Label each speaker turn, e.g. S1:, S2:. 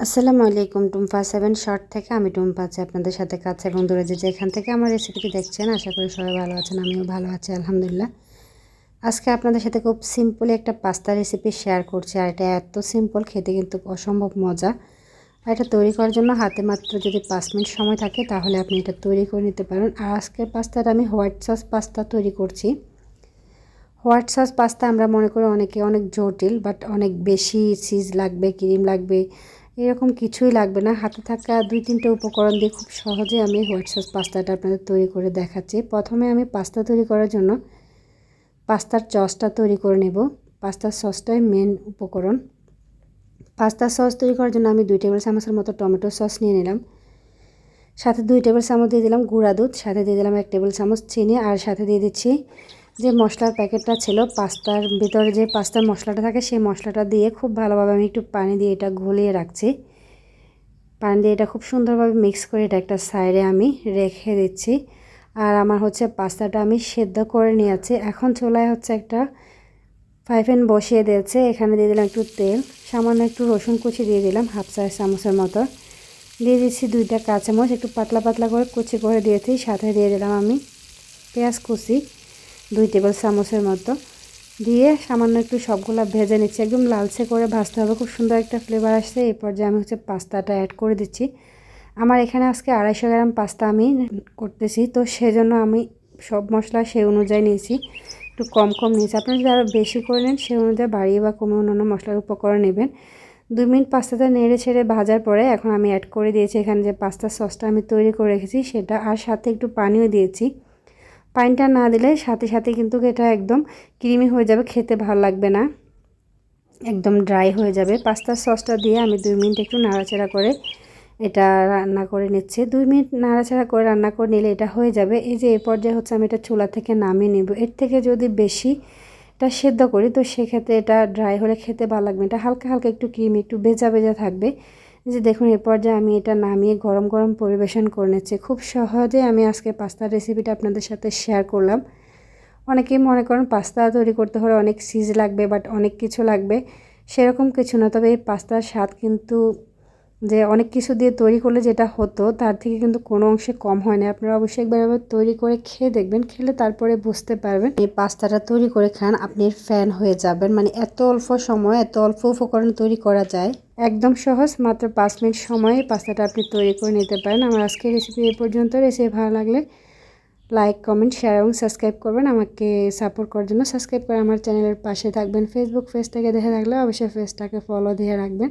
S1: আসসালামু আলাইকুম, Tumpa seven shot থেকে আমি টুম্পা আছি আপনাদের সাথে কাছে এবং দূরে যে যেখান থেকে আমার রেসিপিটি দেখছেন, আশা করি সবাই ভালো আছেন, আমিও ভালো আছি, আলহামদুলিল্লাহ। আজকে আপনাদের সাথে খুব সিম্পলি একটা পাস্তা রেসিপি শেয়ার করছি, আর এটা এত সিম্পল খেতে কিন্তু অসম্ভব মজা। আর এটা তৈরি করার জন্য হাতে মাত্র যদি পাঁচ মিনিট সময় থাকে, তাহলে আপনি এটা তৈরি করে নিতে পারেন। আর আজকের পাস্তাটা আমি হোয়াইট সস পাস্তা তৈরি করছি। হোয়াইট সস পাস্তা আমরা মনে করি অনেকে অনেক জটিল বাট অনেক বেশি চিজ লাগবে ক্রিম লাগবে এরকম কিছুই লাগবে না। হাতে থাকা দুই তিনটে উপকরণ দিয়ে খুব সহজে আমি হোয়াইট সস পাস্তাটা আপনাদের তৈরি করে দেখাচ্ছি। প্রথমে আমি পাস্তা তৈরি করার জন্য পাস্তার চসটা তৈরি করে নেব। পাস্তার সসটাই মেন উপকরণ। পাস্তার সস তৈরি করার জন্য আমি দুই টেবিল চামচের মতো টমেটো সস নিয়ে নিলাম। সাথে দুই টেবিল চামচ দিয়ে দিলাম গুঁড়া দুধ, সাথে দিয়ে দিলাম এক টেবিল চামচ চিনি, আর সাথে দিয়ে দিচ্ছি যে মশলার প্যাকেটটা ছিল, পাস্তার ভিতরে যে পাস্তার মশলাটা থাকে, সেই মশলাটা দিয়ে খুব ভালোভাবে আমি একটু পানি দিয়ে এটা ঘুলিয়ে রাখছি। পানি দিয়ে এটা খুব সুন্দরভাবে মিক্স করে এটা একটা সাইডে আমি রেখে দিচ্ছি। আর আমার হচ্ছে পাস্তাটা আমি সেদ্ধ করে নিয়েছি। এখন চুলায় হচ্ছে একটা ফ্রাই বসিয়ে দিয়েছে। এখানে দিয়ে দিলাম একটু তেল, সামান্য একটু রসুন কুচি দিয়ে দিলাম, হাফ চার চামচের মতো। দিয়ে দিচ্ছি দুইটা কাঁচামচ একটু পাতলা পাতলা করে কুচি করে দিয়েছি। সাথে দিয়ে দিলাম আমি পেঁয়াজ কুচি। দুই টেবিল চামচের মতো। দিয়ে সামান্য একটু সবগুলো ভেজে নিচ্ছি। একদম লালচে করে ভাজতে হবে। খুব সুন্দর একটা ফ্লেভার আসছে। এই পর্যায়ে আমি হচ্ছে পাস্তাটা অ্যাড করে দিচ্ছি। আমার এখানে আজকে আড়াইশো গ্রাম পাস্তা আমি করতেছি। তো সেজন্য আমি সব মশলা সেই অনুযায়ী নিয়েছি। একটু কম কম নিয়েছি। আপনারা যদি আরও বেশি করে নেন, সেই অনুযায়ী বাড়িয়ে বা কমে অন্যান্য মশলার উপকরণ নেবেন। দুই মিনিট পাস্তাটা নেড়ে ছেড়ে ভাজার পরে এখন আমি অ্যাড করে দিয়েছি। এখানে যে পাস্তার সসটা আমি তৈরি করে রেখেছি, সেটা আর সাথে একটু পানিও দিয়েছি। পানিটা না দিলে সাথে সাথে কিন্তু এটা একদম ক্রিমি হয়ে যাবে, খেতে ভালো লাগবে না। একদম ড্রাই হয়ে যাবে। পাস্তার সসটা দিয়ে আমি দুই মিনিট একটু নাড়াচাড়া করে এটা রান্না করে নিচ্ছি। দুই মিনিট নাড়াচাড়া করে রান্না করে নিলে এটা হয়ে যাবে। এই যে এ পর্যায়ে হচ্ছে আমি এটা চুলা থেকে নামিয়ে নেব। এর থেকে যদি বেশি এটা সেদ্ধ করি, তো সেক্ষেত্রে এটা ড্রাই হলে খেতে ভালো লাগবে এটা হালকা হালকা একটু ক্রিমি, একটু ভেজা ভেজা থাকবে। যে দেখুন, এরপর যে আমি এটা নামিয়ে গরম গরম পরিবেশন করে নিচ্ছি। খুব সহজে আমি আজকে পাস্তার রেসিপিটা আপনাদের সাথে শেয়ার করলাম। অনেকেই মনে করেন পাস্তা তৈরি করতে হলে অনেক সিজ লাগবে বাট অনেক কিছু লাগবে। সেরকম কিছু না, তবে এই পাস্তার স্বাদ কিন্তু যে অনেক কিছু দিয়ে তৈরি করলে যেটা হতো, তার থেকে কিন্তু কোনো অংশে কম হয় না। আপনারা অবশ্যই একবার এবার তৈরি করে খেয়ে দেখবেন, খেলে তারপরে বুঝতে পারবেন। এই পাস্তাটা তৈরি করে খান, আপনি ফ্যান হয়ে যাবেন। মানে এত অল্প সময়, এত অল্প উপকরণ তৈরি করা যায়। একদম সহজ, মাত্র পাঁচ মিনিট সময়ে পাস্তাটা আপনি তৈরি করে নিতে পারেন। আমার আজকের রেসিপি এ পর্যন্ত। রেসিপি ভালো লাগলে লাইক কমেন্ট শেয়ার এবং সাবস্ক্রাইব করবেন। আমাকে সাপোর্ট করার জন্য সাবস্ক্রাইব করে আমার চ্যানেলের পাশে থাকবেন। ফেসবুক পেজ থেকে দেখে থাকলে অবশ্যই পেজটাকে ফলো দিয়ে রাখবেন।